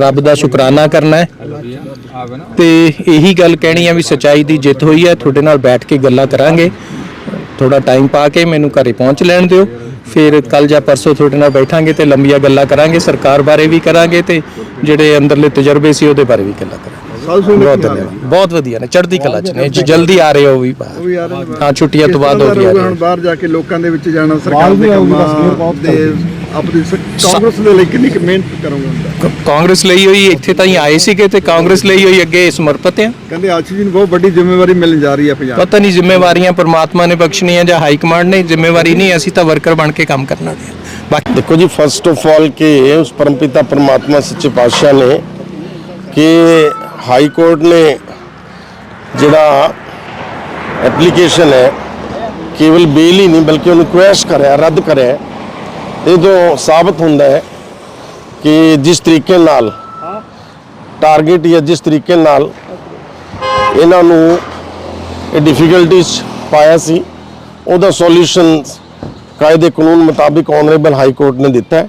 ਰੱਬ ਦਾ ਸ਼ੁਕਰਾਨਾ ਕਰਨਾ ਹੈ। ਤੇ ਇਹੀ ਗੱਲ ਕਹਿਣੀ ਹੈ ਵੀ ਸਚਾਈ ਦੀ ਜਿੱਤ ਹੋਈ ਹੈ। ਤੁਹਾਡੇ ਨਾਲ ਬੈਠ ਕੇ ਗੱਲਾਂ ਕਰਾਂਗੇ। ਥੋੜਾ ਟਾਈਮ ਪਾ ਕੇ ਮੈਨੂੰ ਘਰੇ ਪਹੁੰਚ ਲੈਣ ਦਿਓ। ਫਿਰ ਕੱਲ ਜਾਂ ਪਰਸੋਂ ਤੁਹਾਡੇ ਨਾਲ ਬੈਠਾਂਗੇ ਤੇ ਲੰਬੀਆਂ ਗੱਲਾਂ ਕਰਾਂਗੇ। ਸਰਕਾਰ ਬਾਰੇ ਵੀ ਕਰਾਂਗੇ ਤੇ ਜਿਹੜੇ ਅੰਦਰਲੇ ਤਜਰਬੇ ਸੀ ਉਹਦੇ ਬਾਰੇ ਵੀ ਗੱਲਾਂ ਕਰਾਂਗੇ। ਬਹੁਤ ਧੰਨਵਾਦ। ਬਹੁਤ ਵਧੀਆ ਨੇ ਚੜ੍ਹਦੀ ਕਲਾ ਚ ਨੇ। ਜੀ ਜਲਦੀ ਆ ਰਹੇ ਹੋ ਵੀ ਬਾਹਰ। ਵੀ ਆ ਰਹੇ ਨੇ ਹਾਂ ਛੁੱਟੀਆਂ ਤੋਂ ਬਾਅਦ ਹੋ ਆ ਰਹੇ ਹੁਣ ਬਾਹਰ ਜਾ ਕੇ ਲੋਕਾਂ ਦੇ ਵਿੱਚ ਜਾਣਾ ਸਰਕਾਰ ਦੇ ਕੰਮਾਂ ਦੇ ਆਪਣੀ ਸ- ਕਾਂਗਰਸ ਦੇ ਲਈ ਕਿੰਨੀ ਕੁ ਮਿਹਨਤ ਕਰੋਗੇ ਹੁੰਦਾ ਕ- ਕਾਂਗਰਸ ਲਈ ਹੋਈ ਇੱਥੇ ਤਾਂ ਹੀ ਆਏ ਸੀਗੇ ਤੇ ਕਾਂਗਰਸ ਲਈ ਹੋਈ ਅੱਗੇ ਸਮਰਪਿਤ ਆ। ਕਹਿੰਦੇ ਆਸ਼ੀ ਜੀ ਨੂੰ ਬਹੁਤ ਵੱਡੀ ਜ਼ਿੰਮੇਵਾਰੀ ਮਿਲਣ ਜਾ ਰਹੀ ਹੈ ਪੰਜਾਬ ਪਤਾ ਨਹੀਂ ਜ਼ਿੰਮੇਵਾਰੀਆਂ ਪਰਮਾਤਮਾ ਨੇ ਬਖਸ਼ਣੀਆਂ ਜਾਂ ਹਾਈ ਕਮਾਂਡ ਨੇ ਜ਼ਿੰਮੇਵਾਰੀ ਨਹੀਂ ਅਸੀਂ ਤਾਂ ਵਰਕਰ ਬਣ ਕੇ ਕੰਮ ਕਰਨਾ ਹੈ ਬਾਕੀ ਦੇਖੋ ਜੀ ਫਸਟ ਆਫ ਆਲ ਕਿ ਉਸ ਪਰਮਪਿਤਾ ਪਰਮਾਤਮਾ ਸੱਚੇ ਪਾਤਸ਼ਾਹ ਨੇ ਕਿ ਹਾਈ ਕੋਰਟ ਨੇ ਜਿਹੜਾ ਐਪਲੀਕੇਸ਼ਨ ਹੈ, ਕੇਵਲ ਬੇਲ ਹੀ ਨਹੀਂ ਬਲਕਿ ਉਹਨੂੰ ਕੁਐਸ਼ ਕਰਿਆ, ਰੱਦ ਕਰਿਆ ਇਹ ਤੋਂ ਸਾਬਤ ਹੁੰਦਾ ਹੈ ਕਿ ਜਿਸ ਤਰੀਕੇ ਨਾਲ ਟਾਰਗੇਟ ਜਾਂ ਜਿਸ ਤਰੀਕੇ ਨਾਲ ਇਹਨਾਂ ਨੂੰ ਇਹ ਡਿਫਿਕਲਟੀਜ਼ ਪਾਇਆ ਸੀ, ਉਹਦਾ ਸੋਲੂਸ਼ਨ ਕਾਇਦੇ ਕਾਨੂੰਨ ਮੁਤਾਬਿਕ ਆਨਰੇਬਲ ਹਾਈ ਕੋਰਟ ਨੇ ਦਿੱਤਾ ਹੈ।